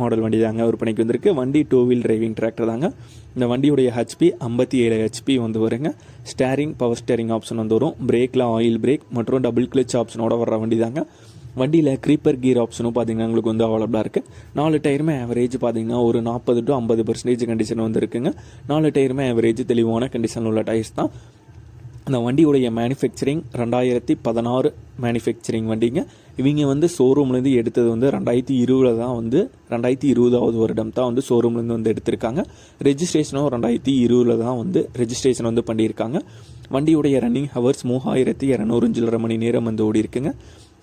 model வண்டி தாங்க விற்பனைக்கு வந்திருக்கு. வண்டி டூ வீல் டிரைவிங் டிராக்டர் தாங்க. இந்த வண்டியுடைய ஹெச்பி ஐம்பத்தி ஏழு ஹெச்பி வந்து வருங்க. ஸ்டேரிங் பவர் ஸ்டேரிங் ஆப்ஷன் வந்து வரும். பிரேக்கில் ஆயில் பிரேக் மற்றும் டபுள் கிளச் ஆப்ஷனோட வர வண்டி தாங்க. வண்டியில் க்ரீப்பர் கீர் ஆப்ஷனும் பார்த்தீங்கன்னா உங்களுக்கு வந்து அவைலபிளாக இருக்குது நாலு டயருமே ஆவரேஜ் பார்த்தீங்கன்னா ஒரு நாற்பது டு ஐம்பது பர்சன்டேஜ் கண்டிஷன் வந்து இருக்குங்க. நாலு டயருமே ஆவரேஜ் தெளிவான கண்டிஷன் உள்ள டயர்ஸ் தான். அந்த வண்டியுடைய மேனுஃபேக்சரிங் ரெண்டாயிரத்தி பதினாறு மேனுஃபேக்சரிங் வண்டிங்க. இவங்க வந்து ஷோரூம்லேருந்து எடுத்தது வந்து ரெண்டாயிரத்தி இருபதில் தான் வந்து ரெண்டாயிரத்தி இருபதாவது வருடம் தான் வந்து ஷோரூம்லேருந்து வந்து எடுத்திருக்காங்க. ரெஜிஸ்ட்ரேஷனும் ரெண்டாயிரத்தி இருபதில் தான் வந்து ரெஜிஸ்ட்ரேஷன் வந்து பண்ணியிருக்காங்க. வண்டியுடைய ரன்னிங் ஹவர்ஸ் மூவாயிரத்தி இரநூறு சில்லரை மணி நேரம் வந்து ஓடி இருக்குங்க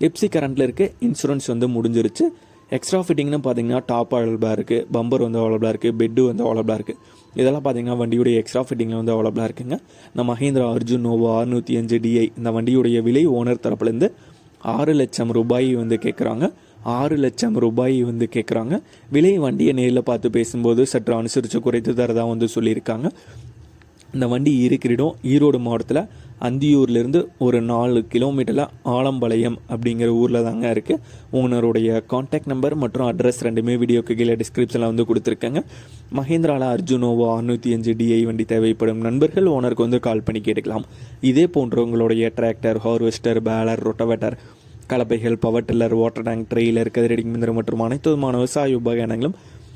எப்சி கரண்ட்டில் இருக்க இன்சூரன்ஸ் வந்து முடிஞ்சிருச்சு. எக்ஸ்ட்ரா ஃபிட்டிங்னு பார்த்தீங்கன்னா டாப் அவைலபிளாக இருக்குது பம்பர் வந்து அவைலபிளாக இருக்குது பெட்டு வந்து அவைலபிளாக இருக்குது இதெல்லாம் பார்த்தீங்கன்னா வண்டியுடைய எக்ஸ்ட்ரா ஃபிட்டிங்கில் வந்து அவைலபிளாக இருக்குங்க. இந்த மஹேந்திரா அர்ஜுன் நோவா அறுநூற்றி அஞ்சு டிஐ இந்த வண்டியுடைய விலை ஓனர் தரப்புலேருந்து ஆறு லட்சம் ரூபாய் வந்து கேட்குறாங்க ஆறு லட்சம் ரூபாய் வந்து கேட்குறாங்க விலை வண்டியை நேரில் பார்த்து பேசும்போது சற்று அனுசரித்து குறைத்து தரதாக வந்து சொல்லியிருக்காங்க. இந்த வண்டி இருக்கிற இடம் ஈரோடு மாவட்டத்தில் அந்தியூர்லேருந்து ஒரு நாலு கிலோமீட்டரில் ஆலம்பாளையம் அப்படிங்கிற ஊரில் தாங்க இருக்குது ஓனருடைய காண்டாக்ட் நம்பர் மற்றும் அட்ரஸ் ரெண்டுமே வீடியோக்கு கீழே டிஸ்கிரிப்ஷனில் வந்து கொடுத்துருக்காங்க. மஹேந்திரால அர்ஜுனோவா அறுநூற்றி அஞ்சு டிஐ வண்டி தேவைப்படும் நண்பர்கள் ஓனருக்கு வந்து கால் பண்ணி கேட்டுக்கலாம். இதே போன்ற உங்களுடைய tractor harvester baler rotavator கலப்பைகள் power tiller water tank trailer கதிரடி மிந்திரம் மற்றும் அனைத்து விதமான விவசாய உபகரணங்களும்